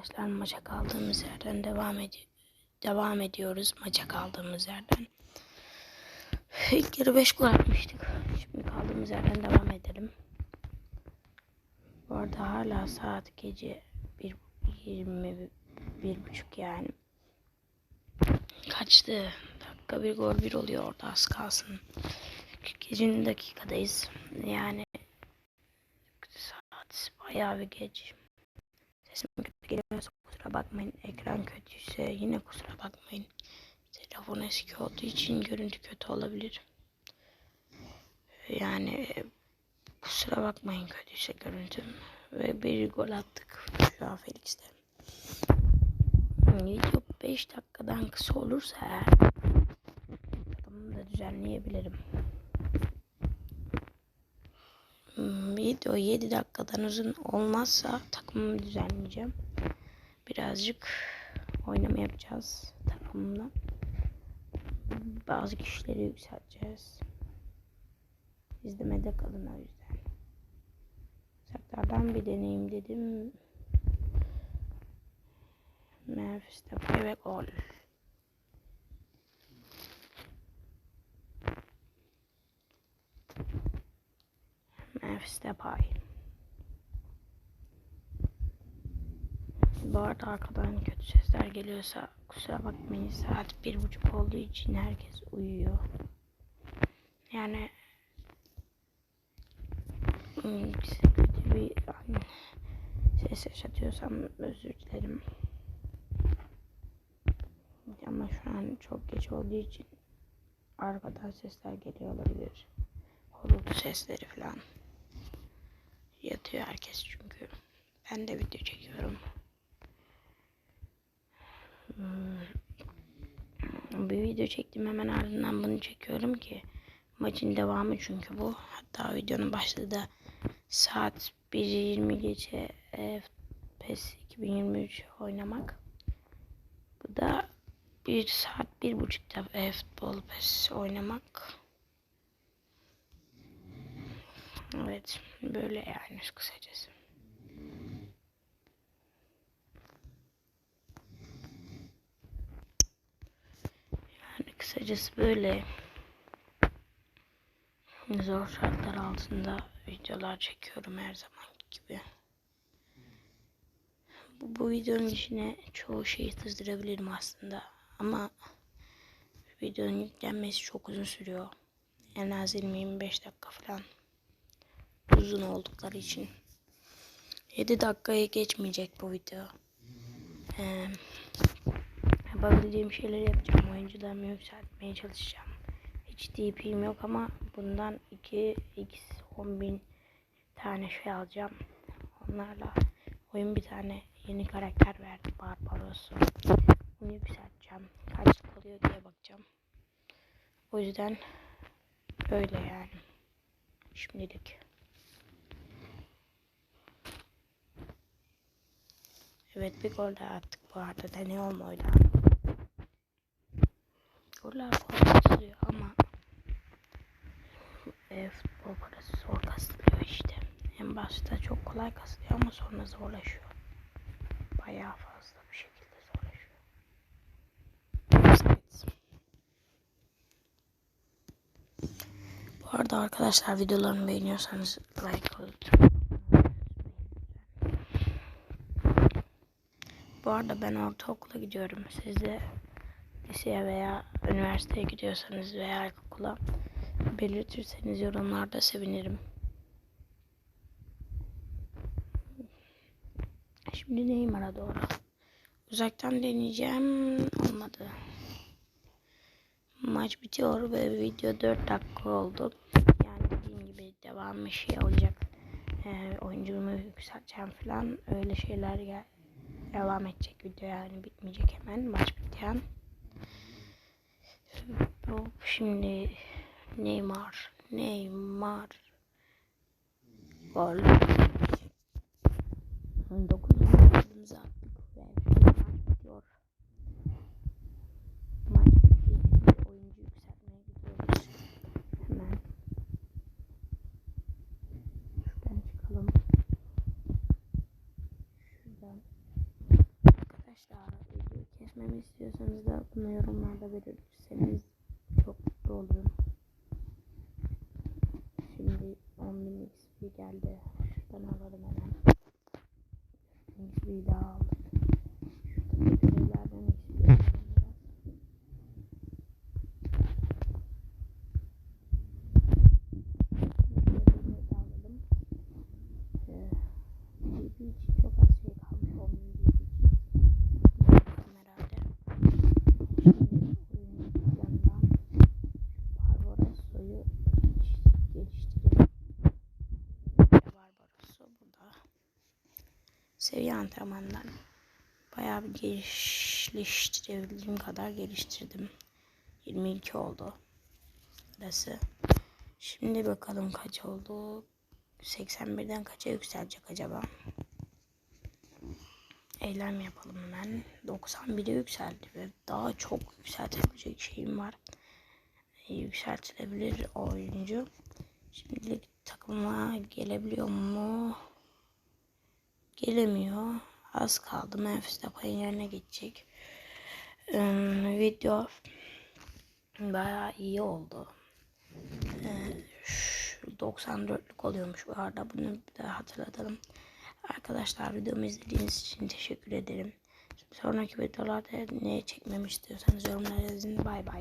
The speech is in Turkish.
Arkadaşlar maça kaldığımız yerden devam edi devam ediyoruz maça kaldığımız yerden. İlk yarı 5 gol atmıştık. Şimdi kaldığımız yerden devam edelim. Bu arada hala saat gece 1.20 bir buçuk yani. Kaçtı? Dakika bir gol bir oluyor orada az kalsın. 47. dakikadayız. Yani saat bayağı bir geç. Sesim kötü geliyorsa kusura bakmayın. Ekran kötüyse yine kusura bakmayın. Telefon eski olduğu için görüntü kötü olabilir. Yani e, kusura bakmayın kötüyse görüntüm. Ve bir gol attık şu Felix'te. Video 5 dakikadan kısa olursa eğer da düzenleyebilirim. Hmm, Video 7 dakikadan uzun olmazsa takımımı düzenleyeceğim. Birazcık oynama yapacağız takımımla. Bazı kişileri yükselteceğiz. İzlemede kalın o yüzden. Uzaklardan bir deneyim dedim. Memphis Depay ve gol. Memphis Depay. Bu arada arkadan kötü sesler geliyorsa kusura bakmayın saat bir buçuk olduğu için herkes uyuyor. Yani hmm, kötü bir ses yaşatıyorsam özür dilerim. Ama şu an çok geç olduğu için arkadan sesler geliyor olabilir. Horultu sesleri falan. Yatıyor herkes çünkü. Ben de video çekiyorum. Hmm. Bir video çektim hemen ardından bunu çekiyorum ki maçın devamı çünkü bu. Hatta videonun başladığı da saat 1.20 geçe e, PES 2023 oynamak. Bu da bir saat bir buçukta e, futbol PES oynamak. Evet böyle yani kısacası. Yani kısacası böyle zor şartlar altında videolar çekiyorum her zaman gibi. Bu, bu videonun içine çoğu şeyi sızdırabilirim aslında ama videonun yüklenmesi çok uzun sürüyor. En az 20-25 dakika falan uzun oldukları için. 7 dakikaya geçmeyecek bu video. Ee, yapabildiğim şeyleri yapacağım. Oyuncularımı yükseltmeye çalışacağım. Hiç DP'm yok ama bundan 2 x 10 bin tane şey alacağım. Onlarla oyun bir tane yeni karakter verdi. Barbaros'u. Onu yükselteceğim. Kaç kalıyor diye bakacağım. O yüzden öyle yani. Şimdilik. Evet bir gol daha attık bu arada. Deney olmayla. Goller kolay ama e, futbol parası zor kasılıyor işte. En başta çok kolay kasılıyor ama sonra zorlaşıyor. Bayağı fazla bir şekilde zorlaşıyor. Evet. Bu arada arkadaşlar videolarımı beğeniyorsanız like olun. Bu arada ben ortaokula gidiyorum. Siz de liseye veya üniversiteye gidiyorsanız veya ilkokula belirtirseniz yorumlarda sevinirim. Şimdi Neymar'a doğru. Uzaktan deneyeceğim. Olmadı. Maç bitiyor ve video 4 dakika oldu. Yani dediğim gibi devamı şey olacak. Ee, oyuncumu yükselteceğim falan. Öyle şeyler gel devam edecek video yani bitmeyecek hemen maç. Bu şimdi Neymar Neymar gol 9. golümüzü attık ve maç bitiyor. Maç bitti. Şimdi oyuncu yükseltmeye gidiyoruz. Hemen. Şuradan çıkalım. Şuradan Arkadaşlar video kesmemi istiyorsanız da bunu yorumlarda belirtirseniz çok mutlu olurum. Şimdi 10.000 XP geldi. Şuradan alalım hemen. XP daha aldık. Şuradaki görevlerden XP alalım biraz. Görevleri de alalım. Ee, DP için çok az şey kalmış. 10.000 DP için. Bakalım herhalde. Şimdi oyunun yanından Barbarosso'yu geliş- geliştirelim. Barbarosso burada. Seviye antrenmanından bayağı bir geliştirebildiğim kadar geliştirdim. 22 oldu. Burası. Şimdi bakalım kaç oldu. 81'den kaça yükselecek acaba? Eylem yapalım hemen. 91'e yükseldi ve daha çok yükseltebilecek şeyim var. Yükseltilebilir oyuncu. Şimdilik takıma gelebiliyor mu? Gelemiyor. Az kaldı. Memphis Depay'ın yerine geçecek. Ee, video bayağı iyi oldu. Ee, şu 94'lük oluyormuş bu arada. Bunu bir daha hatırlatalım. Arkadaşlar videomu izlediğiniz için teşekkür ederim. Sonraki videolarda ne çekmemi istiyorsanız yorumlara yazın. Bay bay.